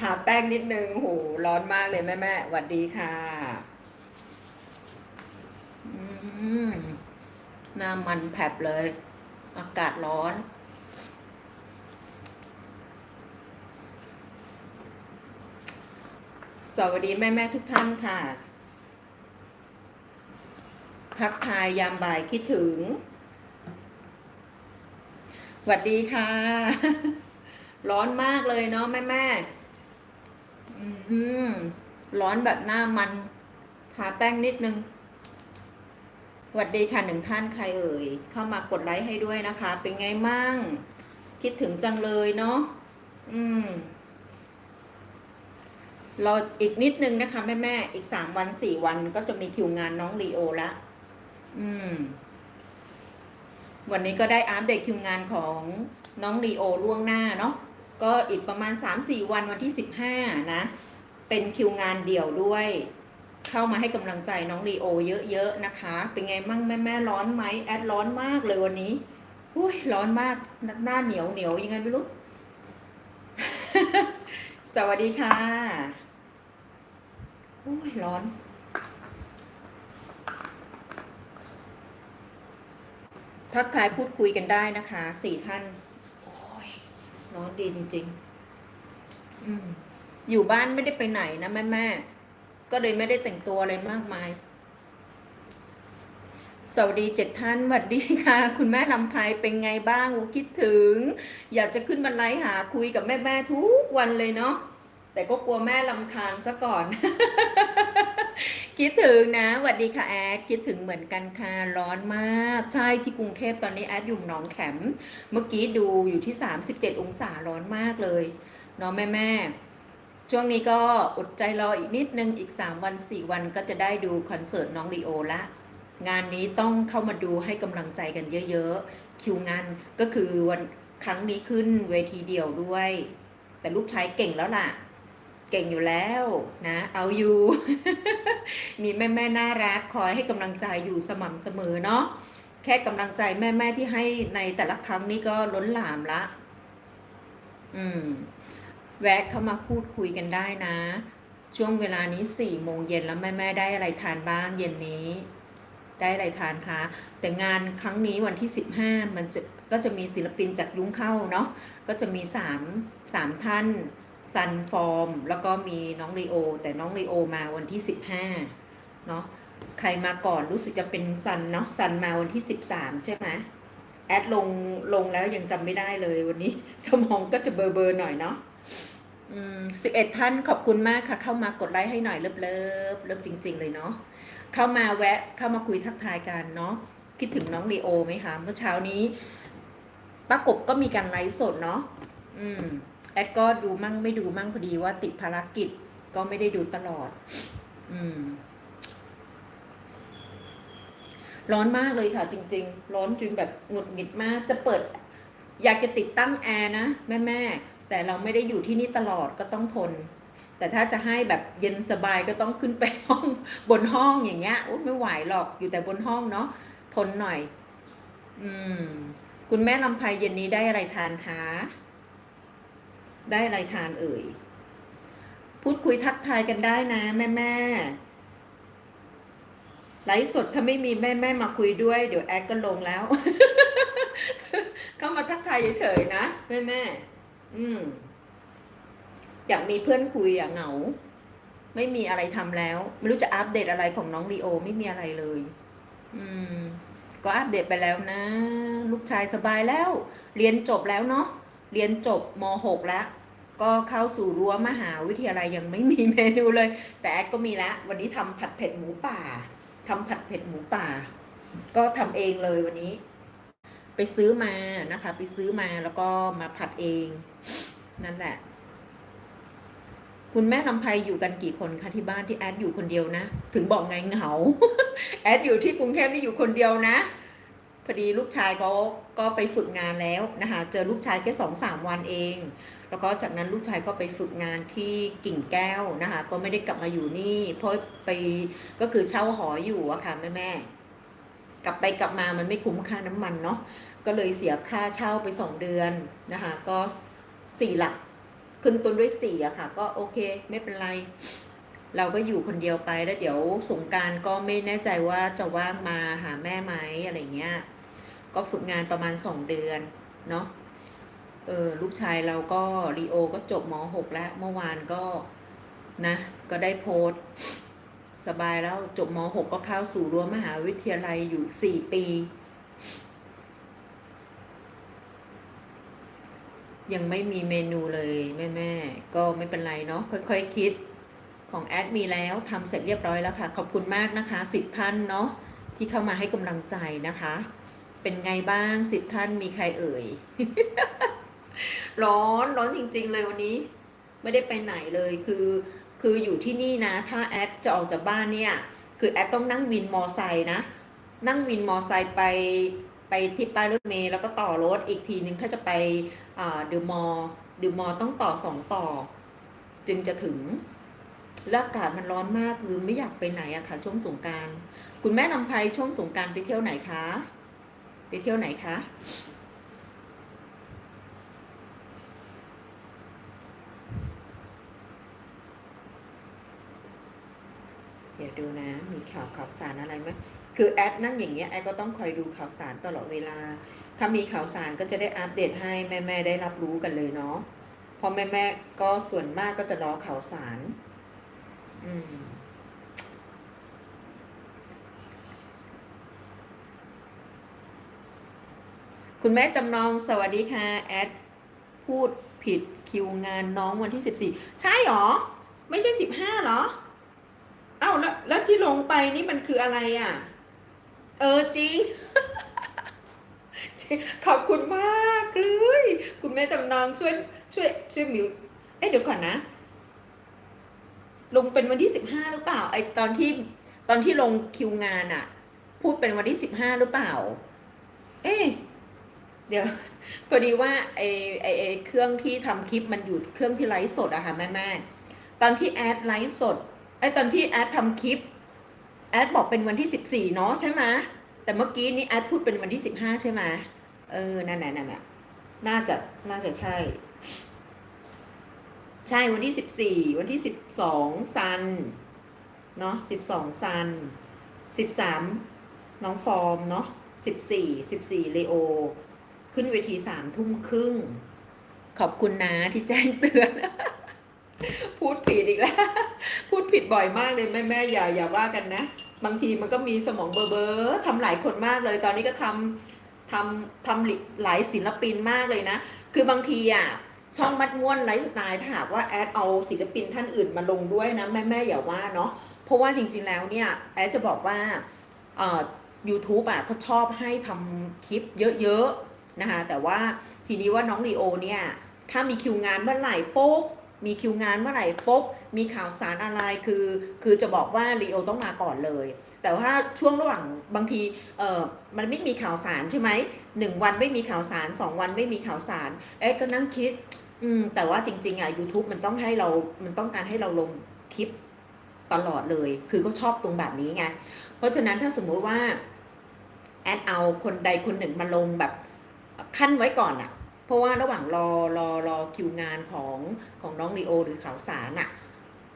ทาแป้งนิดนึงโหร้อนมากเลยแม่แม่หวัดดีค่ะหน้ามันแผบเลย อากาศร้อนสวัสดีแม่แม่ทุกท่านค่ะ ทักทายยามบ่ายคิดถึงสวัสดีค่ะ ร้อนมากเลยเนาะแม่แม่ร้อนแบบหน้ามันทาแป้งนิดนึงสวัสดีค่ะหนึ่งท่านใครเอ่ย เข้ามากดไลค์ให้ด้วยนะคะ เป็นไงมั่ง คิดถึงจังเลยเนาะอืมเราอีกนิดนึงนะคะแม่แม่อีกสามวันสี่วันก็จะมีคิวงานน้องลีโอละอืม วันนี้ก็ได้อัปเดตคิวงานของน้องลีโอล่วงหน้าเนาะ ก็อีกประมาณ 3-4 วันวันที่ 15 นะ เป็นคิวงานเดี่ยวด้วย เข้ามาให้กำลังใจน้องลีโอเยอะๆนะคะ เป็นไงมั่งแม่แม่ร้อนไหมแอดร้อนมากเลยวันนี้อุ้ยร้อนมากหน้าเหนียวเหนียวยังไงไม่รู้ สวัสดีค่ะอุ้ยร้อน ทักทายพูดคุยกันได้นะคะสี่ท่าน ร้อนดีจริง ๆ อืม อยู่บ้านไม่ได้ไปไหนนะแม่แม่ๆก็เลยไม่ได้แต่งตัวอะไรมากมาย สวัสดีเจ็ดท่านสวัสดีค่ะ คุณแม่ลำไพเป็นไงบ้างโอ้คิดถึง อยากจะขึ้นบันไลฟ์หาคุยกับแม่แม่ๆทุกวันเลยเนาะแต่ก็กลัวแม่ลำคาญซะก่อน คิดถึงนะสวัสดีค่ะแอดคิดถึงเหมือนกันค่ะร้อนมาก ใช่ที่กรุงเทพตอนนี้แอดอยู่หนองแขม เมื่อกี้ดูอยู่ที่ 37 องศาร้อนมากเลยเนาะแม่แม่ช่วงนี้ก็อดใจรออีกนิดนึงอีก 3 วัน 4 วันก็จะได้ดูคอนเสิร์ตน้องลีโอละงานนี้ต้องเข้ามาดูให้กำลังใจกันเยอะๆ คิวงานก็คือวันครั้งนี้ขึ้นเวทีเดียวด้วย แต่ลูกชายเก่งแล้วล่ะ เก่งอยู่แล้วนะ เอาอยู่ มีแม่แม่น่ารักคอยให้กำลังใจอยู่สม่ำเสมอเนาะแค่กำลังใจแม่แม่ที่ให้ในแต่ละครั้งนี้ก็ล้นหลามละ อืม แวะเข้ามาพูดคุยกันได้นะ ช่วงเวลานี้สี่โมงเย็นแล้วแม่แม่ได้อะไรทานบ้างเย็นนี้ ได้อะไรทานคะ แต่งานครั้งนี้วันที่15มันจะก็จะมีศิลปินจากยุ้งเข้าเนาะก็จะมี3 3ท่าน ซันฟอร์มแล้วก็มีน้องลีโอ แต่น้องลีโอมาวันที่ 15เนาะใครมาก่อนรู้สึกจะเป็นซันเนาะซันมาวันที่ 13 ใช่ไหมแอดลงลงแล้วยังจำไม่ได้เลยวันนี้ สมองก็จะเบอร์เบอร์หน่อยเนาะสิบเอ็ดท่านขอบคุณมากค่ะ เข้ามากดไลค์ให้หน่อยเลิฟเลิฟเลิฟจริง ๆ เลยเนาะเข้ามาแวะเข้ามาคุยทักทายกันเนาะคิดถึงน้องลีโอไหมคะเมื่อเช้านี้ป้ากบก็มีการไลฟ์สดเนาะอืม แอดก็ดูมั่งไม่ดูมั่งพอดีว่าติดภารกิจก็ไม่ได้ดูตลอด อืม ร้อนมากเลยค่ะ จริง ๆ ร้อนจนแบบหงุดหงิดมาก จะเปิด อยากจะติดตั้งแอร์นะแม่ๆแต่เราไม่ได้อยู่ที่นี่ตลอดก็ต้องทน แต่ถ้าจะให้แบบเย็นสบายก็ต้องขึ้นไปห้องบนห้องอย่างเงี้ยโอ้ไม่ไหวหรอกอยู่แต่บนห้องเนาะทนหน่อย อืม คุณแม่ลำไพเย็นนี้ได้อะไรทานคะ ได้อะไรทานเอ่ย พูดคุยทักทายกันได้นะแม่แม่ไลฟ์สดถ้าไม่มีแม่แม่มาคุยด้วย เดี๋ยวแอดก็ลงแล้ว เข้ามาทักทายเฉยๆนะแม่แม่อืมอยากมีเพื่อนคุยอะเหงา ไม่มีอะไรทำแล้ว ไม่รู้จะอัปเดตอะไรของน้องลีโอไม่มีอะไรเลย อืม ก็อัปเดตไปแล้วนะ ลูกชายสบายแล้ว เรียนจบแล้วเนาะเรียนจบม .6 แล้ว ก็เข้าสู่รั้วมหาวิทยาลัยยังไม่มีเมนูเลย แต่แอดก็มีแล้ววันนี้ทำผัดเผ็ดหมูป่าทำผัดเผ็ดหมูป่า ก็ทำเองเลยวันนี้ ไปซื้อมานะคะ ไปซื้อมาแล้วก็มาผัดเอง นั่นแหละ คุณแม่ลำไพอยู่กันกี่คนคะที่บ้านที่แอดอยู่คนเดียวนะ ถึงบอกไงเหงา แอดอยู่ที่กรุงเทพนี่อยู่คนเดียวนะพอดีลูกชายเขาก็ไปฝึกงานแล้วนะคะ เจอลูกชายแค่สองสามวันเอง แล้วก็จากนั้นลูกชายก็ไปฝึกงานที่กิ่งแก้วนะคะ ก็ไม่ได้กลับมาอยู่นี่ เพราะไปก็คือเช่าหออยู่อะค่ะแม่แม่กลับไปกลับมามันไม่คุ้มค่าน้ำมันเนาะก็เลยเสียค่าเช่าไปสองเดือนนะคะ ก็สี่หลักขึ้นต้นด้วยสี่อะค่ะ ก็โอเคไม่เป็นไร เราก็อยู่คนเดียวไปแล้วเดี๋ยวสงการก็ไม่แน่ใจว่าจะว่างมาหาแม่ไหมอะไรเงี้ยก็ฝึกงานประมาณสองเดือนเนาะ เออลูกชายเราก็รีโอก็จบม .6 แล้ว เมื่อวานก็นะ ก็ได้โพสต์สบายแล้วจบม .6 ก็เข้าสู่รั้วมหาวิทยาลัยอยู่สี่ปี ยังไม่มีเมนูเลยแม่แม่ก็ไม่เป็นไรเนาะค่อยๆคคิดของแอดมีแล้วทำเสร็จเรียบร้อยแล้วค่ะ ขอบคุณมากนะคะสิบท่านเนาะที่เข้ามาให้กำลังใจนะคะ เป็นไงบ้างสิบท่านมีใครเอ่ย ร้อนร้อนจริง ๆ เลยวันนี้ ไม่ได้ไปไหนเลยคือ คืออยู่ที่นี่นะ ถ้าแอดจะออกจากบ้านเนี่ย คือแอดต้องนั่งวินมอไซค์นะ นั่งวินมอไซค์ไปไปที่ป้ายรถเมล์แล้วก็ต่อรถอีกทีนึงถ้าจะไปเดอะมอลเดอะมอลต้องต่อสองต่อ จึงจะถึงแล้วอากาศมันร้อนมากคือไม่อยากไปไหนอะค่ะ ช่วงสงการ คุณแม่นำไพช่วงสงการไปเที่ยวไหนคะ ไปเที่ยวไหนคะ เดี๋ยวดูนะ มีข่าวข่าวสารอะไรไหมคือแอดนั่งอย่างเงี้ยแอดก็ต้องคอยดูข่าวสารตลอดเวลา ถ้ามีข่าวสารก็จะได้อัปเดตให้แม่แม่ๆได้รับรู้กันเลยเนาะเพราะแม่แม่ๆก็ส่วนมากก็จะรอข่าวสาร อืมคุณแม่จำลองสวัสดีค่ะ แอด พูดผิดคิวงานน้องวันที่สิบสี่ใช่หรอ ไม่ใช่สิบห้าหรอ แล้วแล้วที่ลงไปนี่มันคืออะไรอะ เออจริง ขอบคุณมากเลย คุณแม่จำนองช่วยช่วยช่วยมิวเอ๊ะเดี๋ยวก่อนนะ ลงเป็นวันที่สิบห้าหรือเปล่าไอตอนที่ตอนที่ลงคิวงานอะพูดเป็นวันที่สิบห้าหรือเปล่า เอ๊ะเดี๋ยวพอดีว่าไอไอไอเครื่องที่ทำคลิปมันอยู่เครื่องที่ไลฟ์สดอะค่ะแม่แม่ตอนที่แอดไลฟ์สด ไอ้ตอนที่แอดทำคลิปแอดบอกเป็นวันที่สิบสี่เนาะใช่ไหมแต่เมื่อกี้นี้แอดพูดเป็นวันที่สิบห้าใช่ไหมเออนั่นน่ะนั่นน่ะน่าจะน่าจะใช่ ใช่วันที่สิบสี่วันที่สิบสองซันเนาะสิบสองซันสิบสามน้องฟอร์มเนาะสิบสี่สิบสี่เลโอ ขึ้นเวทีสามทุ่มครึ่ง ขอบคุณนะที่แจ้งเตือน พูดผิดอีกแล้ว พูดผิดบ่อยมากเลยแม่แม่อย่าอย่าว่ากันนะ บางทีมันก็มีสมองเบอร์เบอร์ทำหลายคนมากเลย ตอนนี้ก็ทำทำทำหลายศิลปินมากเลยนะ คือบางทีอะช่องมัดม้วนไลฟ์สไตล์ถ้าหากว่าแอดเอาศิลปินท่านอื่นมาลงด้วยนะแม่แม่อย่าว่าเนาะเพราะว่าจริงๆแล้วเนี่ยแอดจะบอกว่าเอ่อ YouTube อะเขาชอบให้ทำคลิปเยอะๆนะคะแต่ว่าทีนี้ว่าน้องลีโอเนี่ยถ้ามีคิวงานเมื่อไหร่ปุ๊บ มีคิวงานเมื่อไหร่ปุ๊บมีข่าวสารอะไรคือ คือจะบอกว่าลีโอต้องมาก่อนเลย แต่ว่าช่วงระหว่างบางทีเออมันไม่มีข่าวสารใช่ไหมหนึ่งวันไม่มีข่าวสารสองวันไม่มีข่าวสารเอ๊ะก็นั่งคิด อืมแต่ว่าจริง ๆอะ YouTube มันต้องให้เรามันต้องการให้เราลงคลิปตลอดเลย คือก็ชอบตรงแบบนี้ไงเพราะฉะนั้นถ้าสมมุติว่าแอดเอาคนใดคนหนึ่งมาลงแบบขั้นไว้ก่อนอะ เพราะว่าระหว่างรอรอรอคิวงานของของน้องลีโอ หรือข่าวสารอะ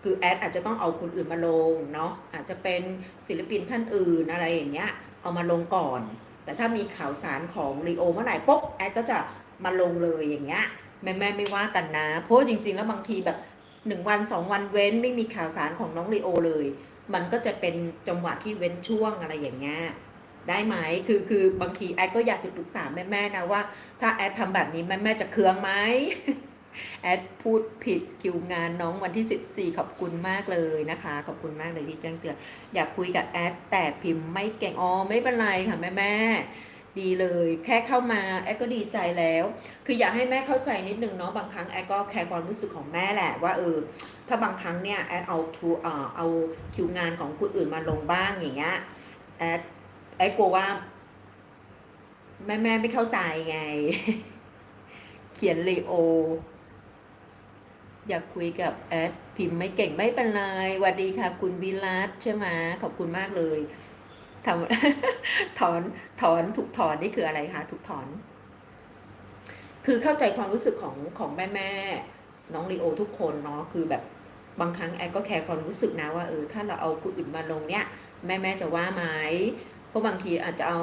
คือแอดอาจจะต้องเอาคนอื่นมาลงเนาะอาจจะเป็นศิลปินท่านอื่นอะไรอย่างเงี้ยเอามาลงก่อน แต่ถ้ามีข่าวสารของลีโอเมื่อไหร่ปุ๊บแอดก็จะมาลงเลยอย่างเงี้ยแม่แม่ไม่ว่ากันนะ เพราะจริง ๆ แล้วบางทีแบบหนึ่งวันสองวันเว้นไม่มีข่าวสารของน้องลีโอเลย มันก็จะเป็นจังหวะที่เว้นช่วงอะไรอย่างเงี้ย ได้ไหมคือคือบางทีแอดก็อยากจะปรึกษาแม่แม่นะว่า ถ้าแอดทำแบบนี้แม่แม่จะเคืองไหมแอดพูดผิดคิวงานน้องวันที่ 14 ขอบคุณมากเลยนะคะ ขอบคุณมากเลยที่แจ้งเตือนอยากคุยกับแอดแต่พิมพ์ไม่เก่งอ๋อไม่เป็นไรค่ะแม่แม่ดีเลย แค่เข้ามาแอดก็ดีใจแล้ว คืออยากให้แม่เข้าใจนิดนึงเนาะบางครั้งแอดก็แคร์ความรู้สึกของแม่แหละว่าเออถ้าบางครั้งเนี่ยแอดเอาคิวเอ่อเอาคิวงานของคนอื่นมาลงบ้างอย่างเงี้ยแอด อดกลัวว่า แม่แม่ไม่เข้าใจไง เขียนเลโอ อยากคุยกับแอดพิมพ์ไม่เก่งไม่เป็นไรสวัสดีค่ะ คุณวิรัตใช่ไหมขอบคุณมากเลยทำถอนถอนถูกถอนนี่คืออะไรคะถูกถอน คือเข้าใจความรู้สึกของของแม่แม่น้องลีโอทุกคนเนาะคือแบบบางครั้งแอดก็แคร์ความรู้สึกนะว่าเออถ้าเราเอาคนอื่นมาลงเนี่ย แม่แม่จะว่าไหม เพราะบางทีอาจจะเอา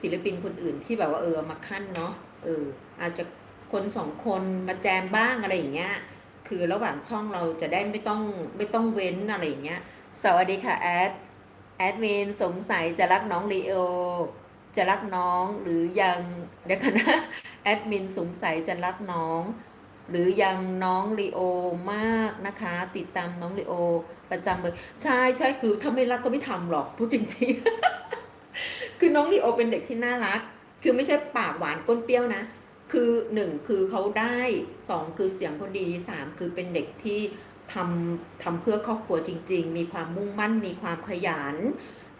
ศิลปินคนอื่นที่แบบว่าเออมาขั้นเนาะเอออาจจะคนสองคนมาแจมบ้างอะไรอย่างเงี้ยคือระหว่างช่องเราจะได้ไม่ต้องไม่ต้องเว้นอะไรอย่างเงี้ยสวัสดีค่ะแอดแอดมินสงสัยจะรักน้องลีโอจะรักน้องหรือยังเดี๋ยวกันนะแอดมินสงสัยจะรักน้อง หรือยังน้องลีโอมากนะคะ ติดตามน้องลีโอประจำเลยใช่ใช่คือถ้าไม่รักก็ไม่ทำหรอกพูดจริงๆ คือน้องลีโอเป็นเด็กที่น่ารัก คือไม่ใช่ปากหวานก้นเปรี้ยวนะ คือหนึ่งคือเขาได้สองคือเสียงเขาดีสามคือเป็นเด็กที่ทำทำเพื่อครอบครัวจริง ๆ มีความมุ่งมั่น มีความขยัน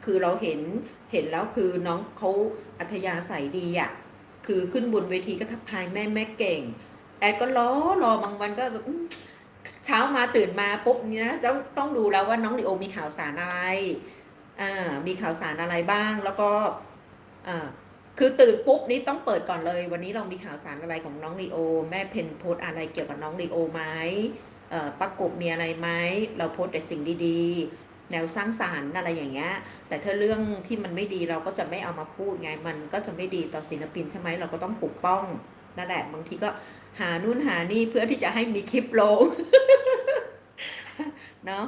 คือเราเห็นเห็นแล้วคือน้องเขาอัธยาศัยดีอะ่ะ คือขึ้นบนเวทีก็ทักทายแม่แม่เก่ง แอดก็รอรอบางวันก็แบบเช้ามาตื่นมาปุ๊บเนี่ยนะต้องต้องดูแล้วว่าน้องลีโอมีข่าวสารอะไร มีข่าวสารอะไรบ้าง แล้วก็คือตื่นปุ๊บนี่ต้องเปิดก่อนเลย วันนี้เรามีข่าวสารอะไรของน้องลีโอ แม่เพนโพสอะไรเกี่ยวกับน้องลีโอไหมประกบมีอะไรไหมเราโพสแต่สิ่งดีๆ แนวสร้างสารรค์อะไรอย่างเงี้ยแต่ถ้าเรื่องที่มันไม่ดีเราก็จะไม่เอามาพูดไงมันก็จะไม่ดีต่อศิลปินใช่ไหมเราก็ต้องปกป้องนั่นแหละบางทีก็หานู่นหานี่เพื่อที่จะให้มีคลิปลงเนาะ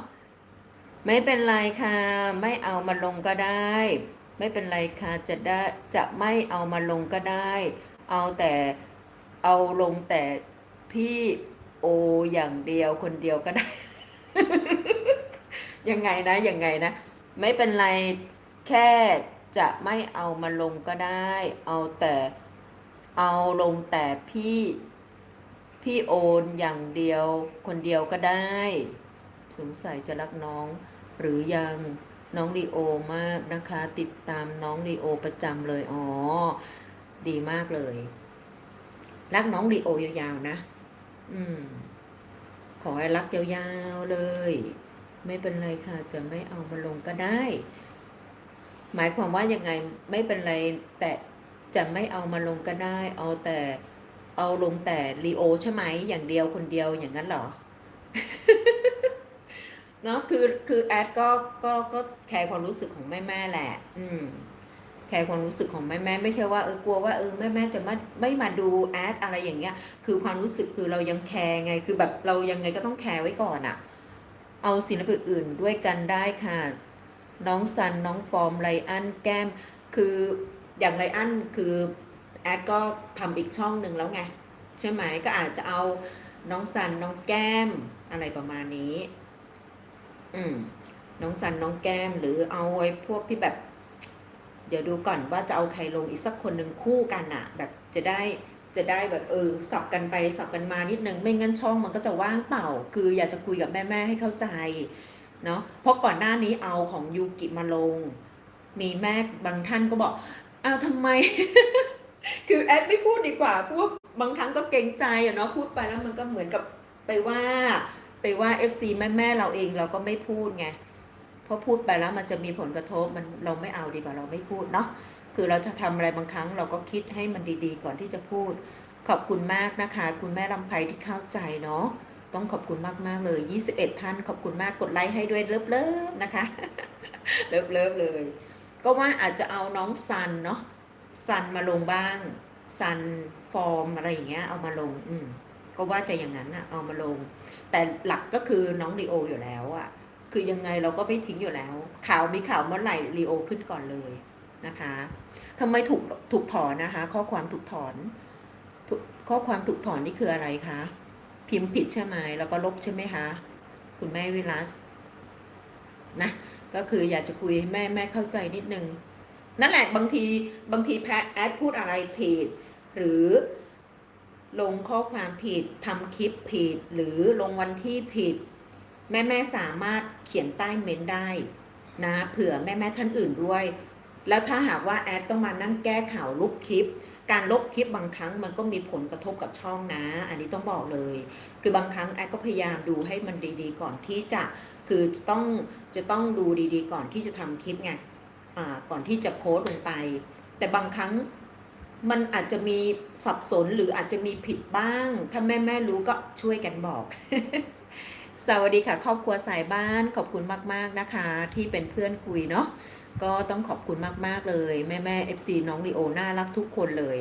ไม่เป็นไรค่ะ ไม่เอามาลงก็ได้ ไม่เป็นไรค่ะจะได้จะไม่เอามาลงก็ได้ เอาแต่เอาลงแต่พี่โออย่างเดียวคนเดียวก็ได้ ยังไงนะยังไงนะ ไม่เป็นไรแค่จะไม่เอามาลงก็ได้ เอาแต่เอาลงแต่พี่พี่โอนอย่างเดียวคนเดียวก็ได้ สงสัยจะรักน้อง หรือยังน้องลีโอมากนะคะ ติดตามน้องลีโอประจำเลย อ๋อ ดีมากเลย รักน้องลีโอยาวๆนะ อืม ขอให้รักยาวๆเลย ไม่เป็นไรค่ะ จะไม่เอามาลงก็ได้ หมายความว่ายังไงไม่เป็นไร แต่จะไม่เอามาลงก็ได้ เอาแต่เอาลงแต่ลีโอใช่ไหมอย่างเดียวคนเดียวอย่างนั้นเหรอ เนาะคือคือแอดก็ก็ก็แคร์ความรู้สึกของแม่แม่แหละ อืมแคร์ความรู้สึกของแม่แม่ไม่ใช่ว่าเออกลัวว่าเออแม่แม่จะไม่ไม่มาดูแอดอะไรอย่างเงี้ย คือความรู้สึกคือเรายังแคร์ไง คือแบบเรายังไงก็ต้องแคร์ไว้ก่อนอะเอาศิลปินอื่นด้วยกันได้ค่ะ น้องซันน้องฟอร์มไลอันแก้ม คืออย่างไลอันคือแอดก็ทำอีกช่องหนึ่งแล้วไง ใช่ไหมก็อาจจะเอาน้องซันน้องแก้มอะไรประมาณนี้ อืม น้องซันน้องแก้มหรือเอาไอ้พวกที่แบบ เดี๋ยวดูก่อนว่าจะเอาใครลงอีกสักคนหนึ่งคู่กันอะแบบจะได้จะได้แบบเออสับกันไปสับกันมานิดนึง ไม่งั้นช่องมันก็จะว่างเปล่า คืออยากจะคุยกับแม่ๆให้เข้าใจเนาะเพราะก่อนหน้านี้เอาของยูกิมาลง มีแม่บางท่านก็บอกอ้าวทำไม คือแอดไม่พูดดีกว่าเพราะว่าบางครั้งก็เกรงใจอะเนาะพูดไปแล้วมันก็เหมือนกับไปว่า ไปว่า FC แม่แม่ๆเราเองเราก็ไม่พูดไงเพราะพูดไปแล้วมันจะมีผลกระทบมันเราไม่เอาดีกว่าเราไม่พูดเนาะคือเราจะทำอะไรบางครั้งเราก็คิดให้มันดีๆ ก่อนที่จะพูด ขอบคุณมากนะคะ คุณแม่ลำไพที่เข้าใจเนาะต้องขอบคุณมากๆเลย 21 ท่าน ขอบคุณมากกดไลค์ให้ด้วยเลิฟๆนะคะเลิฟๆเลย ก็ว่าอาจจะเอาน้องซันเนาะซันมาลงบ้างซันฟอร์มอะไรอย่างเงี้ยเอามาลง อืมก็ว่าจะอย่างนั้นอะเอามาลง แต่หลักก็คือน้องลีโออยู่แล้วอะคือยังไงเราก็ไม่ทิ้งอยู่แล้ว ข่าวมีข่าวเมื่อไหร่ลีโอขึ้นก่อนเลยนะคะทำไมถูกถูกถอนนะคะ ข้อความถูกถอนข้อความถูกถอนนี่คืออะไรคะ พิมพ์ผิดใช่ไหมแล้วก็ลบใช่ไหมคะ คุณแม่วิลัสนะก็คืออยากจะคุยให้แม่แม่เข้าใจนิดนึง นั่นแหละบางทีบางทีแพทแอดพูดอะไรผิดหรือ ลงข้อความผิดทำคลิปผิด หรือลงวันที่ผิด แม่แม่สามารถเขียนใต้เมนได้นะเผื่อแม่แม่ท่านอื่นด้วย แล้วถ้าหากว่าแอดต้องมานั่งแก้ข่าวลบคลิป การลบคลิปบางครั้งมันก็มีผลกระทบกับช่องนะ อันนี้ต้องบอกเลย คือบางครั้งแอดก็พยายามดูให้มันดีๆ ก่อนที่จะคือจะต้องจะต้องดูดีๆ ก่อนที่จะทำคลิปไงก่อนที่จะโพสต์ลงไป แต่บางครั้ง มันอาจจะมีสับสนหรืออาจจะมีผิดบ้าง ถ้าแม่แม่รู้ก็ช่วยกันบอก สวัสดีค่ะ ครอบครัวสายบ้านขอบคุณมาก ๆนะคะ ที่เป็นเพื่อนคุยเนาะก็ต้องขอบคุณมาก ๆ เลย แม่แม่เอฟซีน้องลีโอน่ารักทุกคนเลย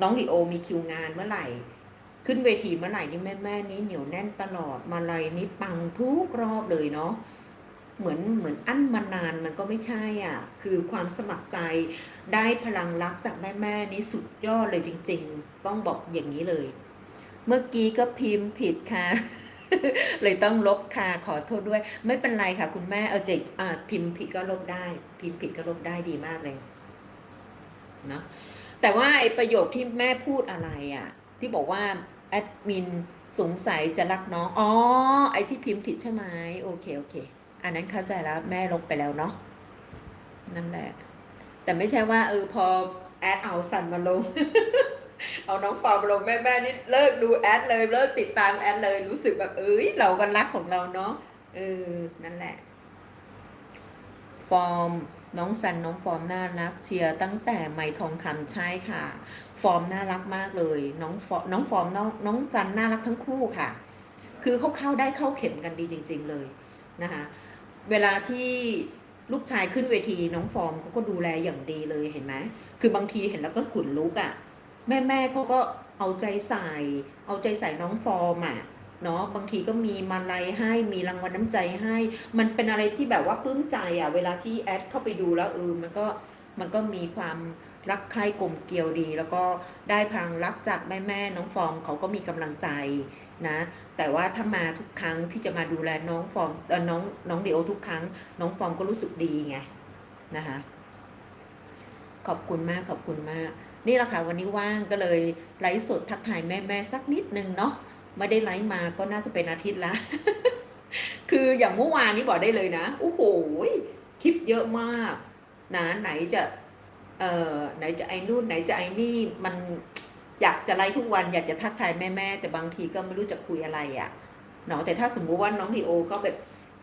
น้องลีโอมีคิวงานเมื่อไหร่ ขึ้นเวทีเมื่อไหร่นี่แม่แม่นี้เหนียวแน่นตลอดมาลัยนี้ปังทุกรอบเลยเนาะ เหมือนเหมือนอั้นมานานมันก็ไม่ใช่อะ คือความสมัครใจได้พลังรักจากแม่แม่นี้สุดยอดเลยจริง ๆ ต้องบอกอย่างนี้เลย เมื่อกี้ก็พิมพ์ผิดค่ะ เลยต้องลบค่ะขอโทษด้วย ไม่เป็นไรค่ะ คุณแม่เอาเจอ่าพิมพ์ผิดก็ลบได้ พิมพ์ผิดก็ลบได้ดีมากเลยเนาะแต่ว่าไอประโยคที่แม่พูดอะไรอะ่ะ ที่บอกว่าแอดมินสงสัยจะรักน้อง อ๋อ ไอที่พิมพ์ผิดใช่ไหมโอเค โอเค อันนั้นเข้าใจแล้วแม่ลบไปแล้วเนาะนั่นแหละ แต่ไม่ใช่ว่าเออพอแอดเอาสันมาลง เอาน้องฟอร์มลงแม่แม่นี่เลิกดูแอดเลยเลิกติดตามแอดเลยรู้สึกแบบเอ้ยเรากันรักของเราเนาะเออนั่นแหละ ฟอร์มน้องซันน้องฟอร์มน่ารักเชียร์ตั้งแต่ไม่ทองคำใช่ค่ะ ฟอร์มน่ารักมากเลย น้องฟอร์มน้องฟอร์มน้องน้องซันน่ารักทั้งคู่ค่ะ คือเขาเข้าได้เข้าเข็มกันดีจริง ๆเลยนะคะ เวลาที่ลูกชายขึ้นเวทีน้องฟอร์มเขาก็ดูแลอย่างดีเลยเห็นไหมคือบางทีเห็นแล้วก็ขุนลุกอะ่ะ แม่แม่เขาก็เอาใจใส่ เอาใจใส่น้องฟอร์มอะเนาะบางทีก็มีมาลัยให้มีรางวัลน้ำใจให้ มันเป็นอะไรที่แบบว่าปลื้มใจอะเวลาที่แอดเข้าไปดูแล้วเออมันก็มันก็มีความรักใคร่กลมเกลียวดี แล้วก็ได้พลังรักจากแม่แม่น้องฟอร์มเขาก็มีกำลังใจนะ แต่ว่าถ้ามาทุกครั้งที่จะมาดูแลน้องฟอร์มเออน้องน้องเดโอทุกครั้ง น้องฟอร์มก็รู้สึกดีไงนะคะขอบคุณมากขอบคุณมาก นี่แหละค่ะวันนี้ว่างก็เลยไลฟ์สดทักทายแม่แม่สักนิดนึงเนาะไม่ได้ไลฟ์มาก็น่าจะเป็นอาทิตย์ละคืออย่างเมื่อวานนี้บอกได้เลยนะโอ้โหคลิปเยอะมากนะไหนจะเอ่อไหนจะไอ้นู่นไหนจะไอ้นี่มัน อยากจะไลฟ์ทุกวันอยากจะทักทายแม่แม่แต่บางทีก็ไม่รู้จะคุยอะไรอะ่ะเนาะแต่ถ้าสมมุติว่าน้องดีโอก็แบบ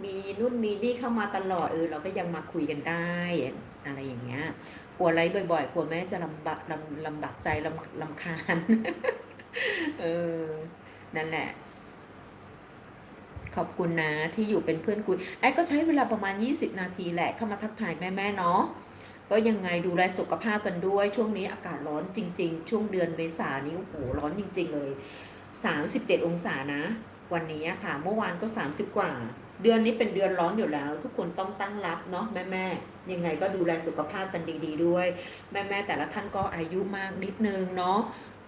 มีนู่นมีนี่เข้ามาตลอดเออเราก็ยังมาคุยกันได้อะไรอย่างเงี้ยกลัวไลฟ์บ่อยๆกลัวแม่จะลำบากลำลำบากใจลำลำคาญเออนั่นแหละ ขอบคุณนะที่อยู่เป็นเพื่อนคุยแอดก็ใช้เวลาประมาณ 20 นาทีแหละเข้ามาทักทายแม่ๆเนาะ ก็ยังไงดูแลสุขภาพกันด้วย ช่วงนี้อากาศร้อนจริง ๆ ช่วงเดือนเมษานี้โอ้โหร้อนจริง ๆ เลย 37 องศานะ วันนี้ค่ะ เมื่อวานก็ 30 กว่า เดือนนี้เป็นเดือนร้อนอยู่แล้ว ทุกคนต้องตั้งรับเนาะแม่ๆยังไงก็ดูแลสุขภาพกันดี ๆ ด้วย แม่ๆแต่ละท่านก็อายุมากนิดนึงเนาะ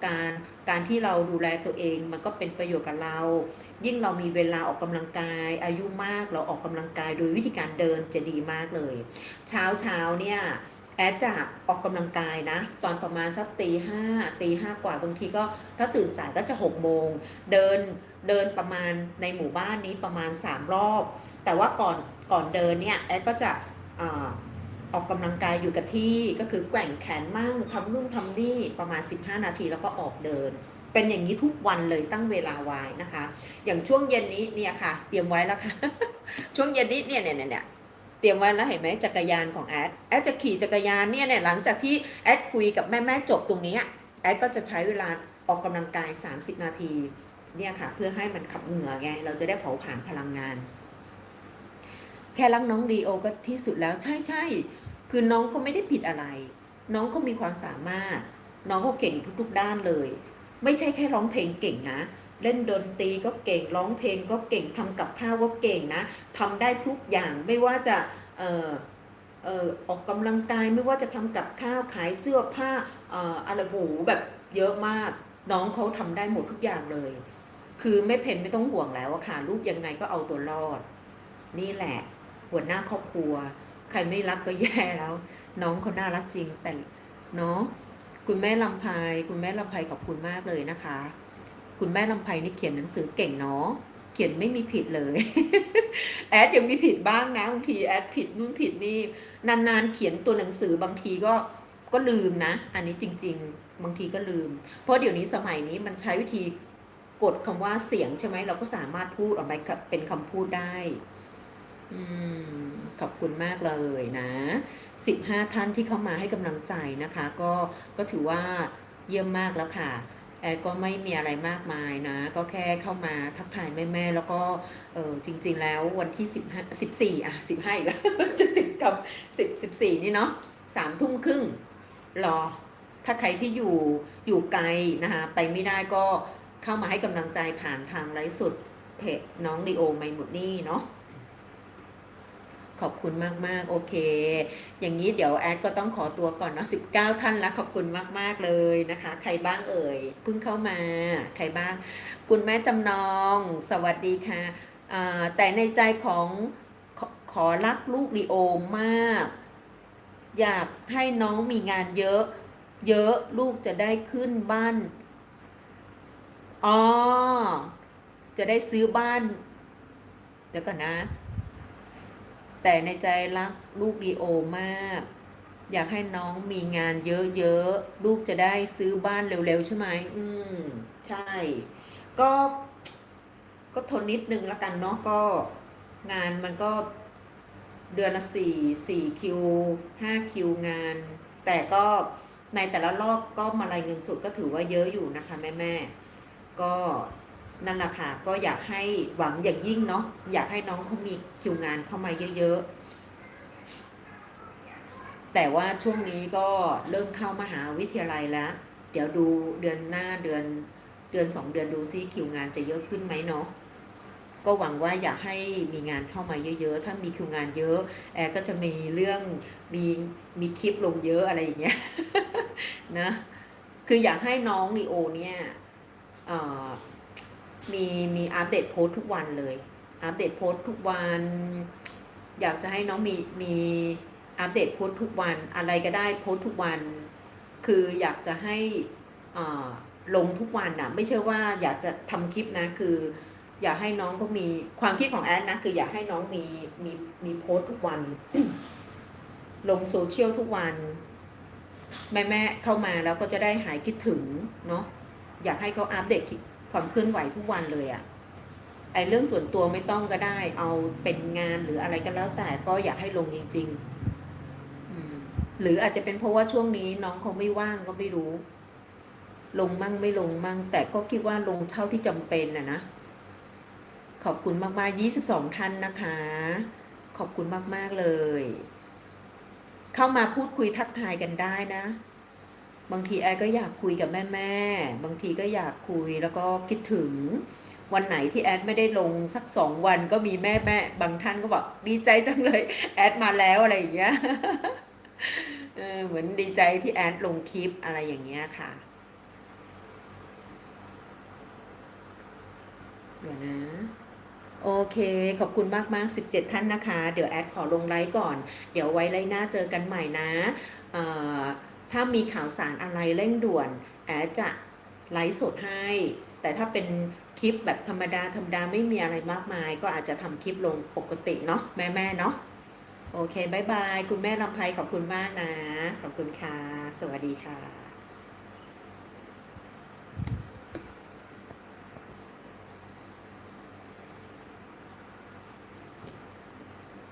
การการที่เราดูแลตัวเองมันก็เป็นประโยชน์กับเรา ยิ่งเรามีเวลาออกกำลังกาย อายุมากเราออกกำลังกายโดยวิธีการเดินจะดีมากเลย เช้าเช้าเนี่ยแอดจะออกกำลังกายนะ ตอนประมาณสักตีห้าตีห้ากว่าบางทีก็ถ้าตื่นสายก็จะหกโมงเดินเดินประมาณในหมู่บ้านนี้ประมาณสามรอบ แต่ว่าก่อนก่อนเดินเนี่ยแอดก็จะ อออกกำลังกายอยู่กับที่ก็คือแกว่งแขนมั่งทำนู่นทำนี่ประมาณ 15 นาทีแล้วก็ออกเดิน เป็นอย่างนี้ทุกวันเลยตั้งเวลาไว้นะคะ อย่างช่วงเย็นนี้เนี่ยค่ะ เตรียมไว้แล้วค่ะ ช่วงเย็นนี้เนี่ยเนี่ยเนี่ยเตรียมไว้แล้วเห็นไหมจักรยานของแอดแอดจะขี่จักรยานเนี่ยเนี่ยหลังจากที่แอดคุยกับแม่แม่จบตรงนี้แอดก็จะใช้เวลาออกกำลังกาย 30 นาทีเนี่ยค่ะ เพื่อให้มันขับเหงื่อไง เราจะได้เผาผลาญพลังงาน แค่รักน้องดีโอก็ที่สุดแล้วใช่ใช่ คือน้องก็ไม่ได้ผิดอะไร น้องก็มีความสามารถ น้องก็เก่งทุกๆด้านเลย ไม่ใช่แค่ร้องเพลงเก่งนะ เล่นดนตรีก็เก่งร้องเพลงก็เก่งทำกับข้าวก็เก่งนะทำได้ทุกอย่างไม่ว่าจะเอ่อเอ่อออกกำลังกายไม่ว่าจะทำกับข้าวขายเสื้อผ้าเอ่ออะไรโหแบบเยอะมาก น้องเขาทำได้หมดทุกอย่างเลย คือไม่เพนไม่ต้องห่วงแล้วอะค่ะลูกยังไงก็เอาตัวรอด นี่แหละ หัวหน้าครอบครัว ใครไม่รักก็แย่แล้ว น้องเขาน่ารักจริง แต่เนาะคุณแม่ลำไพคุณแม่ลำไพขอบคุณมากเลยนะคะ คุณแม่ลำไพนี่เขียนหนังสือเก่งเนาะเขียนไม่มีผิดเลย แอดยังมีผิดบ้างนะบางทีแอดผิดนู่นผิดนี่นานๆเขียนตัวหนังสือบางทีก็ก็ลืมนะ อันนี้จริง ๆ บางทีก็ลืม เพราะเดี๋ยวนี้สมัยนี้มันใช้วิธีกดคำว่าเสียงใช่ไหมเราก็สามารถพูดออกมาเป็นคำพูดได้ ขอบคุณมากเลยนะ 15 ท่านที่เข้ามาให้กำลังใจนะคะ ก็ก็ถือว่าเยี่ยมมากแล้วค่ะ แอดก็ไม่มีอะไรมากมายนะ ก็แค่เข้ามาทักทายแม่ๆแล้วก็เออจริง ๆ แล้ววันที่15 14 อะ 15อีกแล้ว จะติดกับ10 14 นี่เนาะสามทุ่มครึ่งรอ ถ้าใครที่อยู่อยู่ไกลนะคะ ไปไม่ได้ก็เข้ามาให้กำลังใจผ่านทางไลฟ์สดเพจน้องลีโอไมหมดนี่เนาะ ขอบคุณมาก ๆ โอเค อย่างนี้เดี๋ยวแอดก็ต้องขอตัวก่อนเนาะ19ท่านแล้วขอบคุณมาก ๆ เลยนะคะ ใครบ้างเอ่ยเพิ่งเข้ามา ใครบ้าง คุณแม่จำนอง สวัสดีค่ะ แต่ในใจของขอขอรักลูกลีโอมาก อยากให้น้องมีงานเยอะ เยอะลูกจะได้ขึ้นบ้าน อ๋อ จะได้ซื้อบ้าน เดี๋ยวก่อนนะ แต่ในใจรักลูกดีโอมาก อยากให้น้องมีงานเยอะๆ ลูกจะได้ซื้อบ้านเร็วๆ ใช่ไหมอืม ใช่ ก็ ก็ทนนิดนึงละกันเนาะก็งานมันก็เดือนละสี่สี่คิวห้าคิวงาน แต่ก็ในแต่ละรอบก็มารายเงินสดก็ถือว่าเยอะอยู่นะคะแม่แม่ก็ นั่นแหละค่ะก็อยากให้หวังอย่างยิ่งเนาะอยากให้น้องเขามีคิวงานเข้ามาเยอะๆ แต่ว่าช่วงนี้ก็เริ่มเข้ามหาวิทยาลัยแล้ว เดี๋ยวดูเดือนหน้าเดือนเดือนสองเดือนดูซิคิวงานจะเยอะขึ้นไหมเนาะก็หวังว่าอยากให้มีงานเข้ามาเยอะๆ ถ้ามีคิวงานเยอะ แอร์ก็จะมีเรื่องมีมีคลิปลงเยอะอะไรอย่างเงี้ยนะ คืออยากให้น้องลีโอเนี่ยอ่อ มีมีอัปเดตโพสต์ทุกวันเลย อัปเดตโพสต์ทุกวัน อยากจะให้น้องมีมีอัปเดตโพสต์ทุกวันอะไรก็ได้โพสต์ทุกวัน คืออยากจะให้อ่าลงทุกวันอะไม่ใช่ว่าอยากจะทำคลิปนะคือ อยากให้น้องก็มีความคิดของแอนนะคืออยากให้น้องมีมีมีโพสต์ทุกวัน ลงโซเชียลทุกวัน แม่แม่เข้ามาแล้วก็จะได้หายคิดถึงเนาะอยากให้เขาอัปเดต ความเคลื่อนไหวทุกวันเลยอะไอเรื่องส่วนตัวไม่ต้องก็ได้ เอาเป็นงานหรืออะไรก็แล้วแต่ก็อยากให้ลงจริงๆหรืออาจจะเป็นเพราะว่าช่วงนี้น้องเขาไม่ว่างก็ไม่รู้ ลงมั่งไม่ลงมั่ง แต่ก็คิดว่าลงเท่าที่จำเป็นนะนะขอบคุณมากๆ 22 ท่านนะคะ ขอบคุณมากๆเลย เข้ามาพูดคุยทักทายกันได้นะ บางทีแอร์ก็อยากคุยกับแม่ๆบางทีก็อยากคุยแล้วก็คิดถึง วันไหนที่แอดไม่ได้ลงสักสองวันก็มีแม่แม่บางท่านก็บอกดีใจจังเลยแอดมาแล้วอะไรอย่างเงี้ยเออเหมือนดีใจที่แอดลงคลิปอะไรอย่างเงี้ยค่ะเดี๋ยวนะโอเค ขอบคุณมากมากๆ17 ท่านนะคะ เดี๋ยวแอดขอลงไลฟ์ก่อน เดี๋ยวไว้ไลฟ์หน้าเจอกันใหม่นะอ่อ ถ้ามีข่าวสารอะไรเร่งด่วน แอจะไลฟ์สดให้ แต่ถ้าเป็นคลิปแบบธรรมดาธรรมดาไม่มีอะไรมากมาย ก็อาจจะทำคลิปลงปกติเนาะแม่แม่เนาะโอเคบายบาย คุณแม่ลำไพขอบคุณมากนะ ขอบคุณค่ะ สวัสดีค่ะ